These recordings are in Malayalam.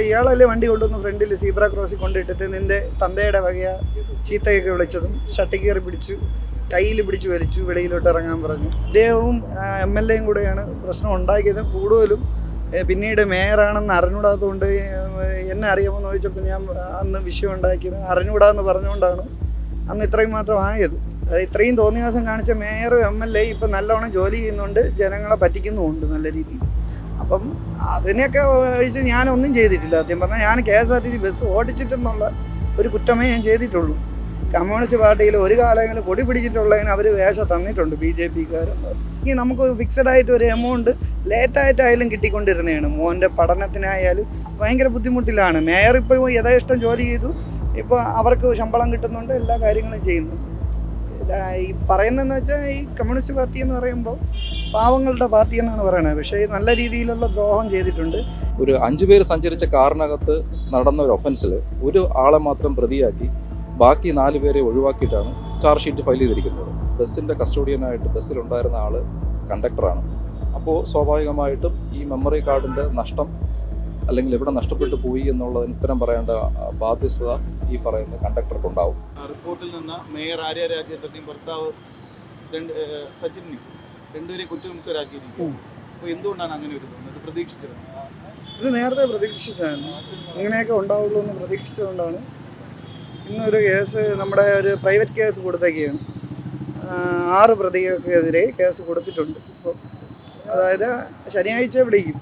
വെച്ചാൽ ഇയാളല്ലേ വണ്ടി കൊണ്ടുവന്ന് ഫ്രണ്ടിൽ സീബ്ര ക്രോസിൽ കൊണ്ടിട്ടിട്ട് നിന്റെ തന്തയുടെ വകയ ചീത്തയൊക്കെ വിളിച്ചതും ഷട്ടി കയറി പിടിച്ചു കയ്യിൽ പിടിച്ചു വലിച്ചു വെളിയിലോട്ട് ഇറങ്ങാൻ പറഞ്ഞു. ഇദ്ദേഹവും എം എൽ എയും കൂടെയാണ് പ്രശ്നം ഉണ്ടാക്കിയത്. കൂടുതലും പിന്നീട് മേയറാണെന്ന് അറിഞ്ഞൂടാത്തതുകൊണ്ട് എന്നെ അറിയാമെന്ന് ചോദിച്ചപ്പോൾ ഞാൻ അന്ന് വിഷയം ഉണ്ടാക്കിയത് അറിഞ്ഞൂടാന്ന് പറഞ്ഞുകൊണ്ടാണ് അന്ന് ഇത്രയും മാത്രം ആയത്. ഇത്രയും തോന്നിയ ദിവസം കാണിച്ച മേയറും എം എൽ എ ഇപ്പം നല്ലവണ്ണം ജോലി ചെയ്യുന്നുണ്ട് ജനങ്ങളെ പറ്റിക്കുന്നുമുണ്ട് നല്ല രീതിയിൽ. അപ്പം അതിനെയൊക്കെ ഒഴിച്ച് ഞാനൊന്നും ചെയ്തിട്ടില്ല. സത്യം പറഞ്ഞാൽ ഞാൻ K S R T C bus ഓടിച്ചിട്ടെന്നുള്ള ഒരു കുറ്റമേ ഞാൻ ചെയ്തിട്ടുള്ളൂ. കമ്മ്യൂണിസ്റ്റ് പാർട്ടിയിൽ ഒരു കാലങ്ങളിൽ കൊടി പിടിച്ചിട്ടുള്ളതിന് അവർ വേഷം തന്നിട്ടുണ്ട് ബി ജെ പിക്കാരെന്ന് ഇനി നമുക്ക് ഫിക്സഡ് ആയിട്ട് ഒരു എമൗണ്ട് ലേറ്റായിട്ടായാലും കിട്ടിക്കൊണ്ടിരുന്നതാണ്. മോന്റെ പഠനത്തിനായാലും ഭയങ്കര ബുദ്ധിമുട്ടിലാണ്. മേയർ ഇപ്പോൾ യഥേഷ്ടം ജോലി ചെയ്തു. ഇപ്പോൾ അവർക്ക് ശമ്പളം കിട്ടുന്നുണ്ട് എല്ലാ കാര്യങ്ങളും ചെയ്യുന്നു ഇല്ല, ഈ പറയുന്നതെന്ന് വെച്ചാൽ ഈ കമ്മ്യൂണിസ്റ്റ് പാർട്ടി എന്ന് പറയുമ്പോൾ പാവങ്ങളുടെ പാർട്ടി എന്നാണ് പറയുന്നത് പക്ഷേ നല്ല രീതിയിലുള്ള ദ്രോഹം ചെയ്തിട്ടുണ്ട്. ഒരു അഞ്ചു പേര് സഞ്ചരിച്ച കാറിനകത്ത് നടന്ന ഒരു ഒഫൻസിൽ ഒരു ആളെ മാത്രം പ്രതിയാക്കി ബാക്കി നാല് പേരെ ഒഴിവാക്കിയിട്ടാണ് ചാർജ് ഷീറ്റ് ഫയൽ ചെയ്തിരിക്കുന്നത്. ബസ്സിന്റെ കസ്റ്റോഡിയനായിട്ട് ബസ്സിലുണ്ടായിരുന്ന ആൾ കണ്ടക്ടറാണ് അപ്പോൾ സ്വാഭാവികമായിട്ടും ഈ മെമ്മറി കാർഡിന്റെ നഷ്ടം അല്ലെങ്കിൽ എവിടെ നഷ്ടപ്പെട്ടു പോയി എന്നുള്ളതിന് ഉത്തരം പറയേണ്ട ബാധ്യസ്ഥത ഈ പറയുന്ന കണ്ടക്ടർക്കുണ്ടാവും. റിപ്പോർട്ടിൽ നിന്ന് മേയർ ആര്യ രാജേന്ദ്രനെയും ഭർത്താവ് സച്ചിനെയും രണ്ടുപേരെ കുറ്റമുക്തരാക്കിയിരിക്കും അപ്പോൾ എന്തുകൊണ്ടാണ് അങ്ങനെ ഒരു പ്രതീക്ഷിച്ചത് ഇത് നേരത്തെ പ്രതീക്ഷിച്ചിട്ടായിരുന്നു ഇങ്ങനെയൊക്കെ ഉണ്ടാവുള്ളൂ എന്ന് പ്രതീക്ഷിച്ചുകൊണ്ടാണ് ഇന്നൊരു കേസ് നമ്മുടെ ഒരു പ്രൈവറ്റ് കേസ് കൊടുത്തേക്കാണ് ആറ് പ്രതികൾക്കെതിരെ കേസ് കൊടുത്തിട്ടുണ്ട്. ഇപ്പോൾ അതായത് ശനിയാഴ്ച വിളിക്കും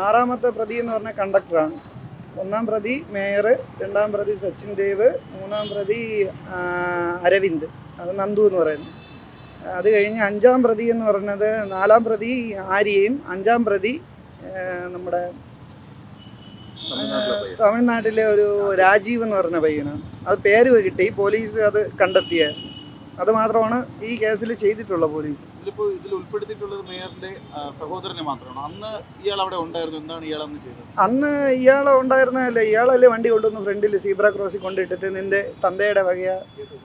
ആറാമത്തെ പ്രതി എന്ന് പറഞ്ഞ കണ്ടക്ടറാണ് ഒന്നാം പ്രതി മേയർ രണ്ടാം പ്രതി സച്ചിൻ ദേവ് മൂന്നാം പ്രതി അരവിന്ദ്. അത് നന്ദു എന്ന് പറയുന്നത് അത് കഴിഞ്ഞ് അഞ്ചാം പ്രതി എന്ന് പറഞ്ഞത് നാലാം പ്രതി ആര്യയും അഞ്ചാം പ്രതി നമ്മുടെ തമിഴ്നാട്ടിലെ ഒരു രാജീവ് എന്ന് പറഞ്ഞ പയ്യനാണ്. അത് പേര് കിട്ടി പോലീസ് അത് കണ്ടെത്തിയായിരുന്നു. അത് മാത്രമാണ് ഈ കേസിൽ ചെയ്തിട്ടുള്ള പോലീസ്. ഇതിലിപ്പോൾ ഇതിൽ ഉൾപ്പെടുത്തിയിട്ടുള്ളത് മേയറിന്റെ സഹോദരനെ മാത്രമാണ്. അന്ന് ഇയാൾ അവിടെ ഉണ്ടായിരുന്നു. എന്താണ് ഇയാൾ അന്ന് ചെയ്തത്? അന്ന് ഇയാൾ ഉണ്ടായിരുന്നതല്ലേ ഇയാളല്ലേ വണ്ടി കൊണ്ടുവന്ന് ഫ്രണ്ടിൽ സീബ്ര ക്രോസിൽ കൊണ്ടിട്ടിട്ട് നിന്റെ തന്തയുടെ വകയ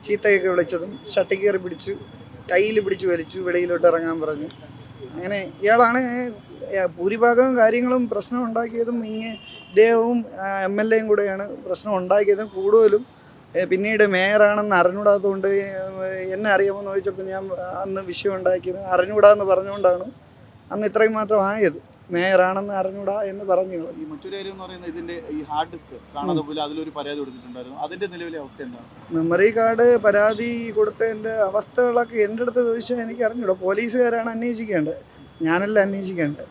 ചീത്തയൊക്കെ വിളിച്ചതും ഷട്ടി കയറി പിടിച്ചു കയ്യിൽ പിടിച്ചു വലിച്ചു വെളിയിലോട്ട് ഇറങ്ങാൻ പറഞ്ഞു. അങ്ങനെ ഇയാളാണ് ഭൂരിഭാഗവും ഭൂരിഭാഗം കാര്യങ്ങളും പ്രശ്നം ഉണ്ടാക്കിയതും ഇങ്ങനെ ഇദ്ദേഹവും എം എൽ എയും കൂടെയാണ് പ്രശ്നം ഉണ്ടാക്കിയതും. കൂടുതലും പിന്നീട് മേയറാണെന്ന് അറിഞ്ഞൂടാത്തതുകൊണ്ട് എന്നെ അറിയാമെന്ന് ചോദിച്ചപ്പോൾ ഞാൻ അന്ന് വിഷയം ഉണ്ടാക്കിയത് അറിഞ്ഞൂടാന്ന് പറഞ്ഞുകൊണ്ടാണ്. അന്ന് ഇത്രയും മാത്രം ആയത്. മേയറാണെന്ന് അറിഞ്ഞൂടാ എന്ന് പറഞ്ഞു. ഈ മറ്റൊരു കാര്യം എന്ന് പറയുന്നത് ഇതിന്റെ ഈ ഹാർഡ് ഡിസ്ക് കാണാതെ പോലെ അതിലൊരു പരാതി കൊടുത്തിട്ടുണ്ടായിരുന്നു. അതിന്റെ നിലവിലെ അവസ്ഥ എന്താണ്? മെമ്മറി കാർഡ് പരാതി കൊടുത്തതിന്റെ അവസ്ഥകളൊക്കെ എന്റെ അടുത്ത് ചോദിച്ചാൽ എനിക്ക് അറിഞ്ഞൂടാ. പോലീസുകാരാണ് അന്വേഷിക്കേണ്ടത്. ഞാനല്ല അന്വേഷിക്കേണ്ടത്.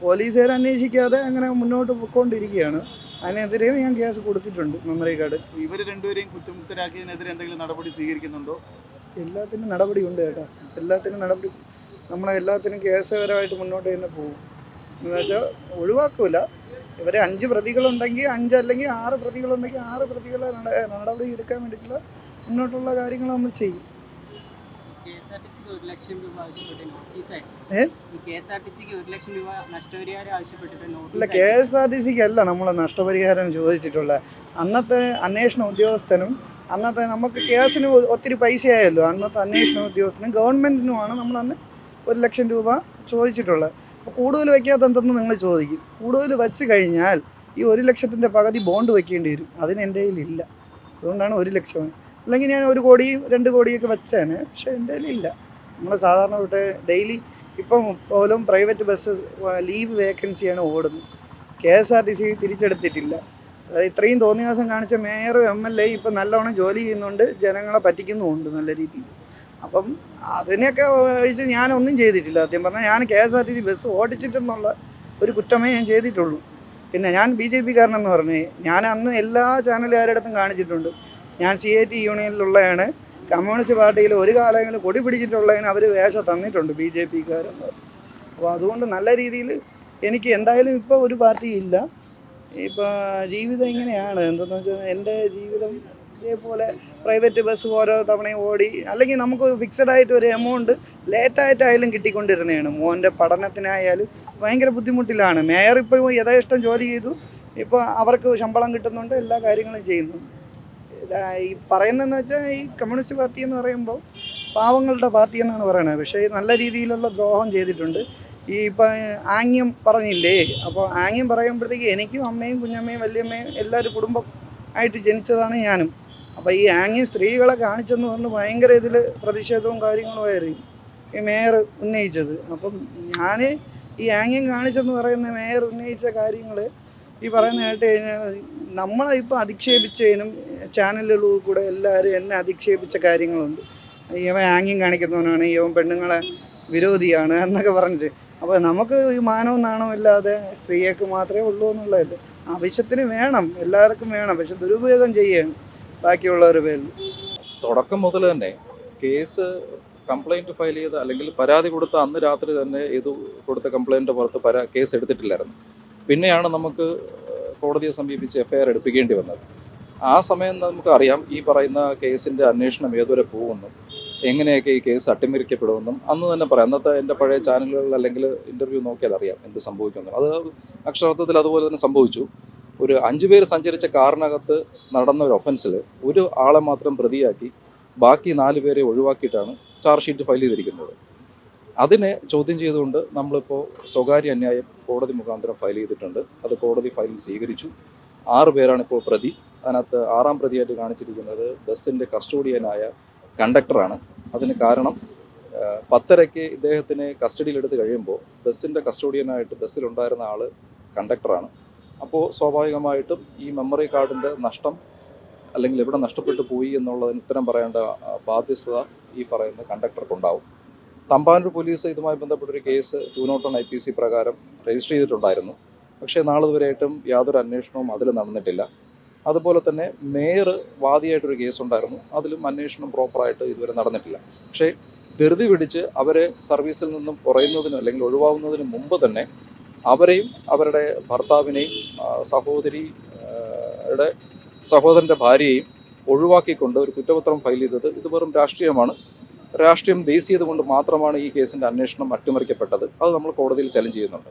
പോലീസുകാർ അന്വേഷിക്കാതെ അങ്ങനെ മുന്നോട്ട് പോയിക്കൊണ്ടിരിക്കുകയാണ് അതിനെതിരെ ഞാൻ കേസ് കൊടുത്തിട്ടുണ്ട് മെമ്മറി കാർഡ്. ഇവർ രണ്ടുപേരെയും കുറ്റമുക്തരാക്കിയതിനെതിരെ എന്തെങ്കിലും നടപടി സ്വീകരിക്കുന്നുണ്ടോ? എല്ലാത്തിനും നടപടി ഉണ്ട് കേട്ടോ എല്ലാത്തിനും നടപടി നമ്മളെ എല്ലാത്തിനും കേസപരമായിട്ട് മുന്നോട്ട് തന്നെ പോകും. എന്ന് വെച്ചാൽ ഒഴിവാക്കൂല. ഇവരെ അഞ്ച് പ്രതികളുണ്ടെങ്കിൽ അഞ്ച് അല്ലെങ്കിൽ ആറ് പ്രതികളുണ്ടെങ്കിൽ ആറ് പ്രതികളെ നട- നടപടി എടുക്കാൻ വേണ്ടിയിട്ടുള്ള മുന്നോട്ടുള്ള കാര്യങ്ങൾ നമ്മൾ ചെയ്യും. അല്ല കെ എസ് ആർ ടി സിക്ക് അല്ല നമ്മൾ നഷ്ടപരിഹാരം ചോദിച്ചിട്ടുള്ള. അന്നത്തെ അന്വേഷണ ഉദ്യോഗസ്ഥനും അന്നത്തെ നമുക്ക് കേസിന് ഒത്തിരി പൈസയായല്ലോ അന്നത്തെ അന്വേഷണ ഉദ്യോഗസ്ഥനും ഗവൺമെന്റിനുമാണ് നമ്മൾ അന്ന് ഒരു ലക്ഷം രൂപ ചോദിച്ചിട്ടുള്ളത്. അപ്പോൾ കൂടുതൽ വയ്ക്കാത്ത എന്തെന്ന് നിങ്ങൾ ചോദിക്കും. കൂടുതൽ വെച്ച് കഴിഞ്ഞാൽ ഈ ഒരു ലക്ഷത്തിന്റെ പകുതി ബോണ്ട് വെക്കേണ്ടി വരും. അതിന് എന്റെ കയ്യിലില്ല അതുകൊണ്ടാണ് ഒരു ലക്ഷം അല്ലെങ്കിൽ ഞാൻ ഒരു കോടിയും രണ്ട് കോടിയൊക്കെ വെച്ചാണ് പക്ഷേ എന്റെ ഇല്ല. നമ്മൾ സാധാരണ തൊട്ട് ഡെയിലി ഇപ്പം പോലും പ്രൈവറ്റ് ബസ് ലീവ് വേക്കൻസിയാണ് ഓടുന്നത്. K S R T C തിരിച്ചെടുത്തിട്ടില്ല. ഇത്രയും തോന്നിയ ദിവസം കാണിച്ച മേയറും എം എൽ എ ഇപ്പം നല്ലവണ്ണം ജോലി ചെയ്യുന്നുണ്ട് ജനങ്ങളെ പറ്റിക്കുന്നുമുണ്ട് നല്ല രീതിയിൽ. അപ്പം അതിനെയൊക്കെ ഒഴിച്ച് ഞാനൊന്നും ചെയ്തിട്ടില്ല. സത്യം പറഞ്ഞാൽ ഞാൻ K S R T C bus ഓടിച്ചിട്ടെന്നുള്ള ഒരു കുറ്റമേ ഞാൻ ചെയ്തിട്ടുള്ളൂ. പിന്നെ ഞാൻ ബി ജെ പിക്കാരനെന്ന് പറഞ്ഞേ ഞാൻ അന്ന് എല്ലാ ചാനലുകാരുടെ അടുത്തും കാണിച്ചിട്ടുണ്ട്. ഞാൻ സി ഐ ടി യൂണിയനിലുള്ളതാണ് കമ്മ്യൂണിസ്റ്റ് പാർട്ടിയിൽ ഒരു കാലങ്ങളിൽ കൊടി പിടിച്ചിട്ടുള്ളതിന് അവർ വേഷം തന്നിട്ടുണ്ട് ബി ജെ പിക്കാരെന്ന് അപ്പോൾ അതുകൊണ്ട് നല്ല രീതിയിൽ എനിക്ക് എന്തായാലും ഇപ്പോൾ ഒരു പാർട്ടി ഇല്ല. ഇപ്പോൾ ജീവിതം ഇങ്ങനെയാണ്. എന്തെന്ന് വെച്ചാൽ എന്റെ ജീവിതം ഇതേപോലെ പ്രൈവറ്റ് ബസ് ഓരോ തവണയും ഓടി അല്ലെങ്കിൽ നമുക്ക് ഫിക്സഡ് ആയിട്ട് ഒരു എമൗണ്ട് ലേറ്റായിട്ടായാലും കിട്ടിക്കൊണ്ടിരുന്നതാണ്. മോന്റെ പഠനത്തിനായാലും ഭയങ്കര ബുദ്ധിമുട്ടിലാണ്. മേയർ ഇപ്പോൾ യഥേഷ്ടം ജോലി ചെയ്തു. ഇപ്പോൾ അവർക്ക് ശമ്പളം കിട്ടുന്നുണ്ട് എല്ലാ കാര്യങ്ങളും ചെയ്യുന്നു ഇല്ല, ഈ പറയുന്നതെന്ന് വെച്ചാൽ ഈ കമ്മ്യൂണിസ്റ്റ് പാർട്ടി എന്ന് പറയുമ്പോൾ പാവങ്ങളുടെ പാർട്ടി എന്നാണ് പറയുന്നത് പക്ഷേ നല്ല രീതിയിലുള്ള ദ്രോഹം ചെയ്തിട്ടുണ്ട്. ഈ ഇപ്പം ആംഗ്യം പറഞ്ഞില്ലേ? അപ്പോൾ ആംഗ്യം പറയുമ്പോഴത്തേക്ക് എനിക്കും അമ്മയും കുഞ്ഞമ്മയും വലിയമ്മയും എല്ലാവരും കുടുംബം ആയിട്ട് ജനിച്ചതാണ് ഞാനും. അപ്പോൾ ഈ ആംഗ്യം സ്ത്രീകളെ കാണിച്ചെന്ന് പറഞ്ഞ് ഭയങ്കര ഇതിൽ പ്രതിഷേധവും കാര്യങ്ങളുമായിരുന്നു ഈ മേയർ ഉന്നയിച്ചത്. അപ്പം ഞാൻ ഈ ആംഗ്യം കാണിച്ചെന്ന് പറയുന്ന മേയർ ഉന്നയിച്ച കാര്യങ്ങൾ ഈ പറയുന്നതായിട്ട് നമ്മളെ ഇപ്പോൾ അധിക്ഷേപിച്ചതിനും ചാനലുകളിൽ കൂടെ എല്ലാവരും എന്നെ അധിക്ഷേപിച്ച കാര്യങ്ങളുണ്ട്. ഇവൻ ആംഗ്യം കാണിക്കുന്നവനാണ് ഇവൻ പെണ്ണുങ്ങളെ വിരോധിയാണ് എന്നൊക്കെ പറഞ്ഞിട്ട്. അപ്പോൾ നമുക്ക് ഈ മാനവും നാണവും ഇല്ലാതെ സ്ത്രീയൊക്കെ മാത്രമേ ഉള്ളൂ എന്നുള്ളതല്ല? ആവശ്യത്തിന് വേണം എല്ലാവർക്കും വേണം പക്ഷെ ദുരുപയോഗം ചെയ്യണം ബാക്കിയുള്ളവരുടെ പേരിൽ. തുടക്കം മുതൽ തന്നെ കേസ് കംപ്ലൈന്റ് ഫയൽ ചെയ്ത് അല്ലെങ്കിൽ പരാതി കൊടുത്ത അന്ന് രാത്രി തന്നെ ഇത് കൊടുത്ത കംപ്ലൈന്റ് പുറത്ത് പരാ കേസ് എടുത്തിട്ടില്ലായിരുന്നു. പിന്നെയാണ് നമുക്ക് കോടതിയെ സമീപിച്ച് എഫ്ഐആർ എടുപ്പിക്കേണ്ടി വന്നത്. ആ സമയം നമുക്ക് അറിയാം. ഈ പറയുന്ന കേസിന്റെ അന്വേഷണം ഏതുവരെ പോകുമെന്നും എങ്ങനെയൊക്കെ ഈ കേസ് അട്ടിമറിക്കപ്പെടുമെന്നും അന്ന് തന്നെ പറയാം. അന്നത്തെ എന്റെ പഴയ ചാനലുകളിൽ അല്ലെങ്കിൽ ഇന്റർവ്യൂ നോക്കിയാൽ അറിയാം എന്ത് സംഭവിക്കുന്നു അത് അക്ഷരാർത്ഥത്തിൽ അതുപോലെ തന്നെ സംഭവിച്ചു. ഒരു അഞ്ചു പേര് സഞ്ചരിച്ച കാറിനകത്ത് നടന്ന ഒരു ഒഫൻസിൽ ഒരു ആളെ മാത്രം പ്രതിയാക്കി ബാക്കി നാല് പേരെ ഒഴിവാക്കിയിട്ടാണ് ചാർജ് ഷീറ്റ് ഫയൽ ചെയ്തിരിക്കുന്നത്. അതിനെ ചോദ്യം ചെയ്തുകൊണ്ട് നമ്മളിപ്പോൾ സ്വകാര്യ അന്യായം കോടതി മുഖാന്തരം ഫയൽ ചെയ്തിട്ടുണ്ട്. അത് കോടതി ഫയൽ സ്വീകരിച്ചു. ആറ് പേരാണ് ഇപ്പോൾ പ്രതി. അതിനകത്ത് ആറാം പ്രതിയായിട്ട് കാണിച്ചിരിക്കുന്നത് ബസ്സിന്റെ കസ്റ്റോഡിയനായ കണ്ടക്ടറാണ്. അതിന് കാരണം പത്തരയ്ക്ക് ഇദ്ദേഹത്തിനെ കസ്റ്റഡിയിലെടുത്ത് കഴിയുമ്പോൾ ബസ്സിന്റെ കസ്റ്റോഡിയനായിട്ട് ബസ്സിലുണ്ടായിരുന്ന ആൾ കണ്ടക്ടറാണ്. അപ്പോൾ സ്വാഭാവികമായിട്ടും ഈ മെമ്മറി കാർഡിന്റെ നഷ്ടം അല്ലെങ്കിൽ എവിടെ നഷ്ടപ്പെട്ടു പോയി എന്നുള്ളതിന് ഉത്തരം പറയേണ്ട ബാധ്യസ്ഥത ഈ പറയുന്ന കണ്ടക്ടർക്കുണ്ടാവും. തമ്പാനൂർ പോലീസ് ഇതുമായി ബന്ധപ്പെട്ടൊരു case two not one I P C പ്രകാരം രജിസ്റ്റർ ചെയ്തിട്ടുണ്ടായിരുന്നു. പക്ഷേ നാളിതുവരെയായിട്ടും യാതൊരു അന്വേഷണവും അതിൽ നടന്നിട്ടില്ല. അതുപോലെ തന്നെ മേയർ വാദിയായിട്ടൊരു കേസ് ഉണ്ടായിരുന്നു അതിലും അന്വേഷണം പ്രോപ്പറായിട്ട് ഇതുവരെ നടന്നിട്ടില്ല. പക്ഷേ ധൃതി പിടിച്ച് അവരെ സർവീസിൽ നിന്നും കുറയുന്നതിന് അല്ലെങ്കിൽ ഒഴിവാകുന്നതിന് മുമ്പ് തന്നെ അവരെയും അവരുടെ ഭർത്താവിനെയും സഹോദരി സഹോദരന്റെ ഭാര്യയെയും ഒഴിവാക്കിക്കൊണ്ട് ഒരു കുറ്റപത്രം ഫയൽ ചെയ്തത് ഇത് വെറും രാഷ്ട്രീയമാണ്. രാഷ്ട്രീയം ബേസ് ചെയ്തുകൊണ്ട് മാത്രമാണ് ഈ കേസിന്റെ അന്വേഷണം അട്ടിമറിക്കപ്പെട്ടത്. അത് നമ്മൾ കോടതിയിൽ ചലഞ്ച് ചെയ്യുന്നുണ്ട്.